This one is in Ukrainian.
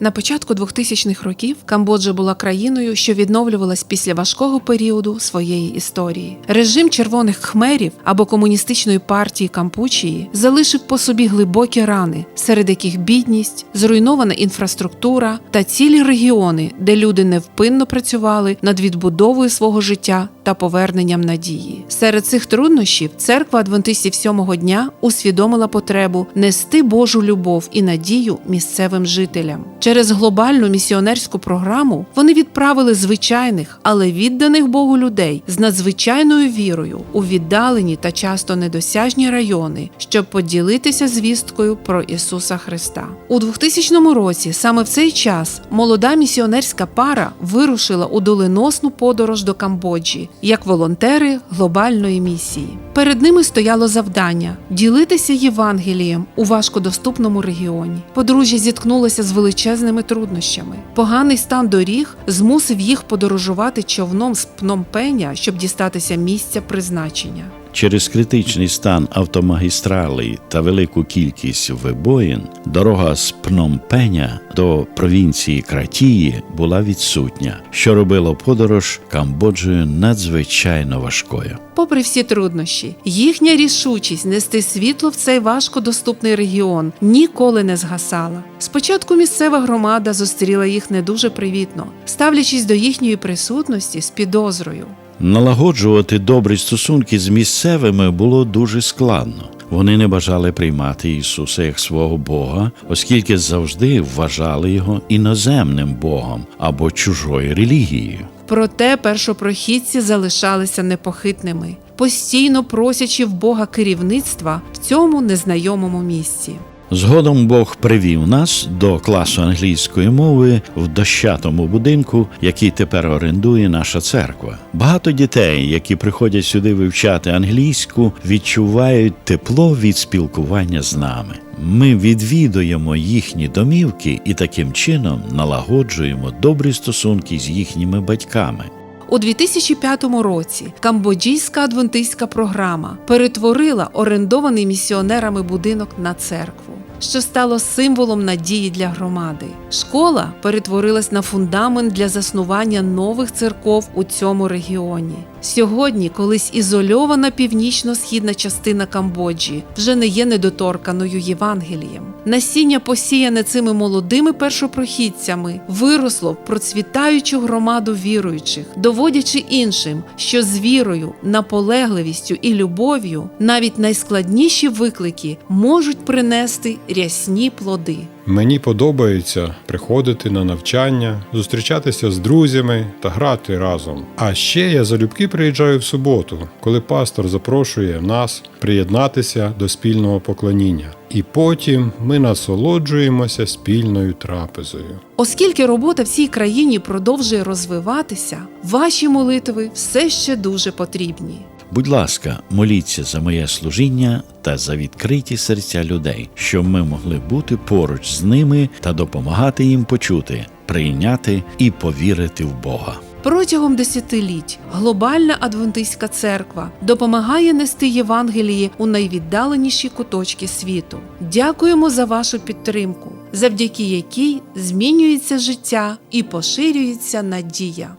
На початку 2000-х років Камбоджа була країною, що відновлювалась після важкого періоду своєї історії. Режим червоних хмерів або комуністичної партії Кампучії залишив по собі глибокі рани, серед яких бідність, зруйнована інфраструктура та цілі регіони, де люди невпинно працювали над відбудовою свого життя та поверненням надії. Серед цих труднощів церква адвентистів сьомого дня усвідомила потребу нести Божу любов і надію місцевим жителям. Через глобальну місіонерську програму вони відправили звичайних, але відданих Богу людей з надзвичайною вірою у віддалені та часто недосяжні райони, щоб поділитися звісткою про Ісуса Христа. У 2000 році, саме в цей час, молода місіонерська пара вирушила у доленосну подорож до Камбоджі як волонтери глобальної місії. Перед ними стояло завдання ділитися Євангелієм у важкодоступному регіоні. Подружжя зіткнулося з величезними труднощами. Поганий стан доріг змусив їх подорожувати човном з Пномпеня, щоб дістатися місця призначення. Через критичний стан автомагістралей та велику кількість вибоїн дорога з Пномпеня до провінції Кратії була відсутня, що робило подорож Камбоджею надзвичайно важкою. Попри всі труднощі, їхня рішучість нести світло в цей важкодоступний регіон ніколи не згасала. Спочатку місцева громада зустріла їх не дуже привітно, ставлячись до їхньої присутності з підозрою. Налагоджувати добрі стосунки з місцевими було дуже складно. Вони не бажали приймати Ісуса як свого Бога, оскільки завжди вважали його іноземним Богом або чужою релігією. Проте першопрохідці залишалися непохитними, постійно просячи в Бога керівництва в цьому незнайомому місці. Згодом Бог привів нас до класу англійської мови в дощатому будинку, який тепер орендує наша церква. Багато дітей, які приходять сюди вивчати англійську, відчувають тепло від спілкування з нами. Ми відвідуємо їхні домівки і таким чином налагоджуємо добрі стосунки з їхніми батьками. У 2005 році камбоджійська адвентистська програма перетворила орендований місіонерами будинок на церкву, що стало символом надії для громади. Школа перетворилась на фундамент для заснування нових церков у цьому регіоні. Сьогодні, колись ізольована північно-східна частина Камбоджі, вже не є недоторканою Євангелієм. Насіння, посіяне цими молодими першопрохідцями, виросло в процвітаючу громаду віруючих, доводячи іншим, що з вірою, наполегливістю і любов'ю навіть найскладніші виклики можуть принести рясні плоди. Мені подобається приходити на навчання, зустрічатися з друзями та грати разом. А ще я залюбки приїжджаю в суботу, коли пастор запрошує нас приєднатися до спільного поклоніння. І потім ми насолоджуємося спільною трапезою. Оскільки робота в цій країні продовжує розвиватися, ваші молитви все ще дуже потрібні. Будь ласка, моліться за моє служіння та за відкриті серця людей, щоб ми могли бути поруч з ними та допомагати їм почути, прийняти і повірити в Бога. Протягом десятиліть глобальна адвентистська церква допомагає нести Євангеліє у найвіддаленіші куточки світу. Дякуємо за вашу підтримку, завдяки якій змінюється життя і поширюється надія.